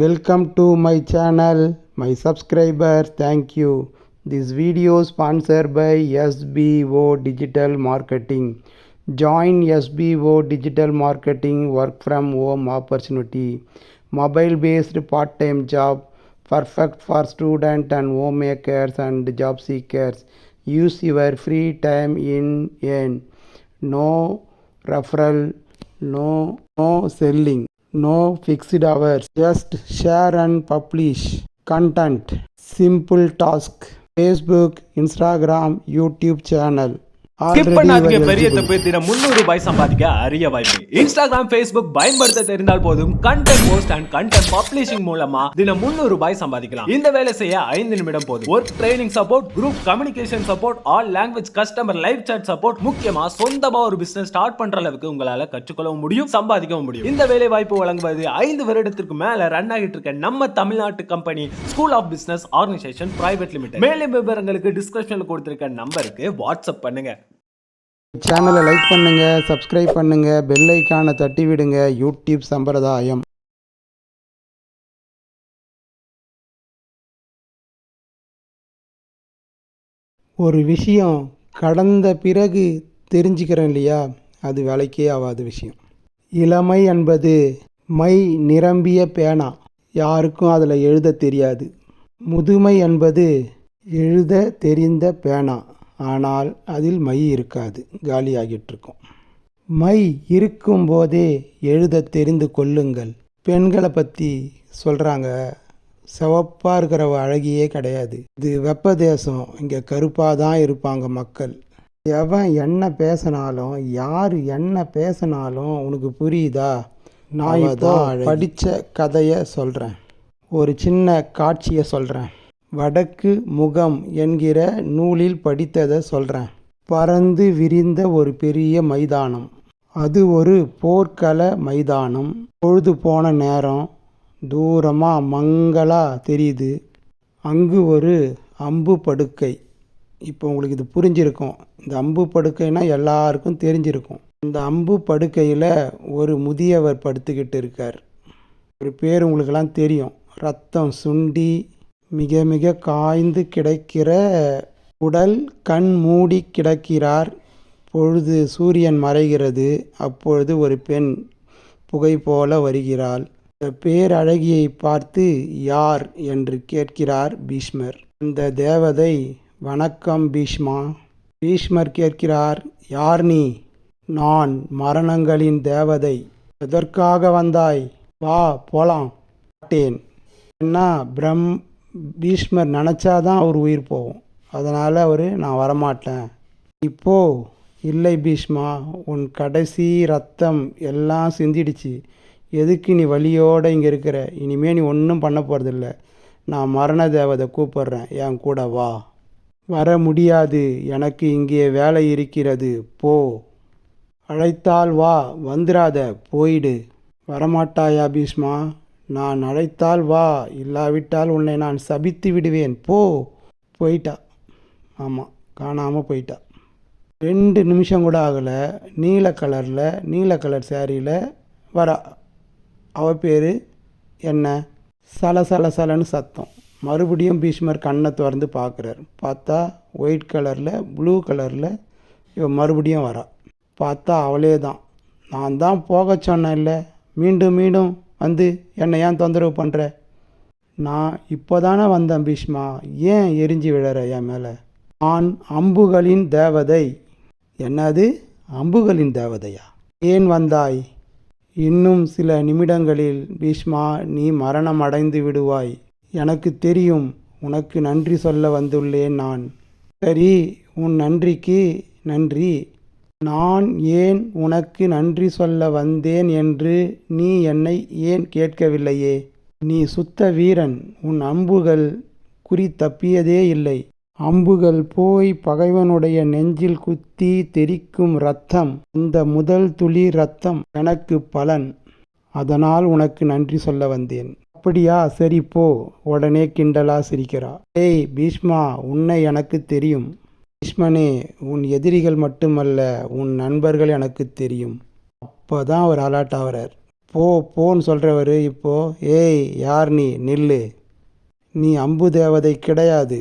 Welcome to my channel, my subscriber, thank you. This video sponsored by SBO Digital Marketing. Join SBO Digital Marketing work from home opportunity. Mobile based part time job perfect for student and homemakers and job seekers. Use your free time in earn. No referral, no no selling, no fixed hours. Just share and publish content. Simple task. Facebook, Instagram, YouTube channel. Skip பண்ணாதீங்க பெரிய. தப்பு தினம் முந்நூறு ரூபாய் சம்பாதிக்க அரிய வாய்ப்பு. Instagram Facebook பயன்படுத்த தெரிந்தால் போதும். Content post and content publishing மூலமா தினம் முந்நூறு ரூபாய் சம்பாதிக்கலாம். இந்த வேலை செய்ய ஐந்து நிமிடம் போதும். Work training support group communication support all language customer live chat support முக்கியமா சொந்தமா ஒரு பிசினஸ் ஸ்டார்ட் பண்ற அளவுக்கு உங்களால கற்றுக்கொள்ளவும் முடியும் சம்பாதிக்கவும் முடியும். இந்த வேலை வாய்ப்பு வழங்குவது ஐந்து வருடத்திற்கு மேல ரன் ஆகிட்டு இருக்க நம்ம தமிழ்நாட்டு company school of business organisation private limited மேலும் விவரங்களுக்கு டிஸ்கிரிப்ஷன்ல கொடுத்திருக்க நம்பருக்கு வாட்ஸ்அப் பண்ணுங்க. சேனலை லைக் பண்ணுங்கள் சப்ஸ்கிரைப் பண்ணுங்கள் பெல் ஐக்கானை தட்டி விடுங்க. யூடியூப் சம்பிரதாயம். ஒரு விஷயம் கடந்த பிறகு தெரிஞ்சுக்கிறேன் இல்லையா? அது வேலைக்கே ஆகாத விஷயம். இளமை என்பது மை நிரம்பிய பேனா. யாருக்கும் அதில் எழுத தெரியாது. முதுமை என்பது எழுத தெரிந்த பேனா. ஆனால் அதில் மை இருக்காது. காலியாகிட்டு இருக்கும் மை இருக்கும்போதே எழுத தெரிந்து கொள்ளுங்கள். பெண்களை பற்றி சொல்கிறாங்க சிவப்பாக இருக்கிற அழகியே கிடையாது. இது வெப்ப தேசம் இங்கே கருப்பாக தான் இருப்பாங்க மக்கள். எவன் என்ன பேசினாலும் யார் என்ன பேசினாலும் உனக்கு புரியுதா? நான் இப்போ படித்த கதையை சொல்கிறேன் ஒரு சின்ன காட்சியை சொல்கிறேன் வடக்கு முகம் என்கிற நூலில் படித்ததை சொல்கிறேன் பறந்து விரிந்த ஒரு பெரிய மைதானம். அது ஒரு போர்க்கள மைதானம். பொழுது போன நேரம் தூரமாக மங்களா தெரியுது. அங்கு ஒரு அம்பு படுக்கை. இப்போ உங்களுக்கு இது புரிஞ்சிருக்கும். இந்த அம்பு படுக்கைனா எல்லாருக்கும் தெரிஞ்சிருக்கும். இந்த அம்பு படுக்கையில் ஒரு முதியவர் படுத்துக்கிட்டு இருக்கார். ஒரு பேர் உங்களுக்கெல்லாம் தெரியும். ரத்தம் சுண்டி மிக மிக காய்ந்து கிடக்கிற உடல் கண் மூடி கிடக்கிறார். பொழுது சூரியன் மறைகிறது. அப்பொழுது ஒரு பெண் புகை போல வருகிறாள். இந்த பேரழகியை பார்த்து யார்? என்று கேட்கிறார் பீஷ்மர். அந்த தேவதை வணக்கம் பீஷ்மா. பீஷ்மர் கேட்கிறார் யார் நீ? நான் மரணங்களின் தேவதை. எதற்காக வந்தாய்? வா போலாம். மாட்டேன். என்ன பிரம் பீஷ்மர் நினச்சாதான் அவர் உயிர் போகும். அதனால் அவர் நான் வரமாட்டேன். இப்போது இல்லை பீஷ்மா உன் கடைசி ரத்தம் எல்லாம் சிந்திடுச்சு. எதுக்கு நீ வழியோடு இங்கே இருக்கிற? இனிமேல் நீ ஒன்றும் பண்ண போகிறதில்ல நான் மரண தேவதை கூப்பிட்றேன். என் கூட வா. வர முடியாது. எனக்கு இங்கே வேலை இருக்கிறது. போ. அழைத்தால் வா. வந்துராத போயிடு. வரமாட்டாயா பீஷ்மா? நான் அழைத்தால் வா இல்லாவிட்டால் உன்னை நான் சபித்து விடுவேன். போ. போயிட்டா. ஆமாம் காணாமல் போயிட்டா. ரெண்டு நிமிஷம் கூட ஆகலை. நீல கலரில் நீல கலர் சேரீயில் வரா. அவ பேர் என்ன? சல சல சலன்னு சத்தம். மறுபடியும் பீஷ்மர் கண்ணை திறந்து பார்க்குறாரு. பார்த்தா ஒயிட் கலரில் ப்ளூ கலரில் இவன் மறுபடியும் வரா. பார்த்தா அவளே தான் நான் தான் போக சொன்னேன்ல. மீண்டும் மீண்டும். வந்து என்னை ஏன் தொந்தரவு பண்ணுற நான் இப்போ தானே வந்தேன் பீஷ்மா. ஏன் எரிஞ்சு விழற என் மேலே? நான் அம்புகளின் தேவதை. என்னது? அம்புகளின் தேவதையா? ஏன் வந்தாய்? இன்னும் சில நிமிடங்களில் பீஷ்மா நீ மரணம் அடைந்து விடுவாய். எனக்கு தெரியும் உனக்கு நன்றி சொல்ல வந்துள்ளேன் நான். சரி உன் நன்றிக்கு நன்றி. நான் ஏன் உனக்கு நன்றி சொல்ல வந்தேன் என்று நீ என்னை ஏன் கேட்கவில்லையே? நீ சுத்த வீரன் உன் அம்புகள் குறி தப்பியதே இல்லை. அம்புகள் போய் பகைவனுடைய நெஞ்சில் குத்தி தெரிக்கும் ரத்தம் இந்த முதல் துளி ரத்தம் எனக்கு பலன். அதனால் உனக்கு நன்றி சொல்ல வந்தேன். அப்படியா? சரி போ. உடனே கிண்டலா சிரிக்கிறா ஏய் பீஷ்மா உன்னை எனக்கு தெரியும். பீஷ்மனே உன் எதிரிகள் மட்டுமல்ல உன் நண்பர்கள் எனக்கு தெரியும். அப்போ தான் அவர் அலர்ட் ஆகிறார் போ போன்னு சொல்கிறவர் இப்போது ஏய் யார் நீ? நில்லு. நீ அம்பு தேவதை கிடையாது.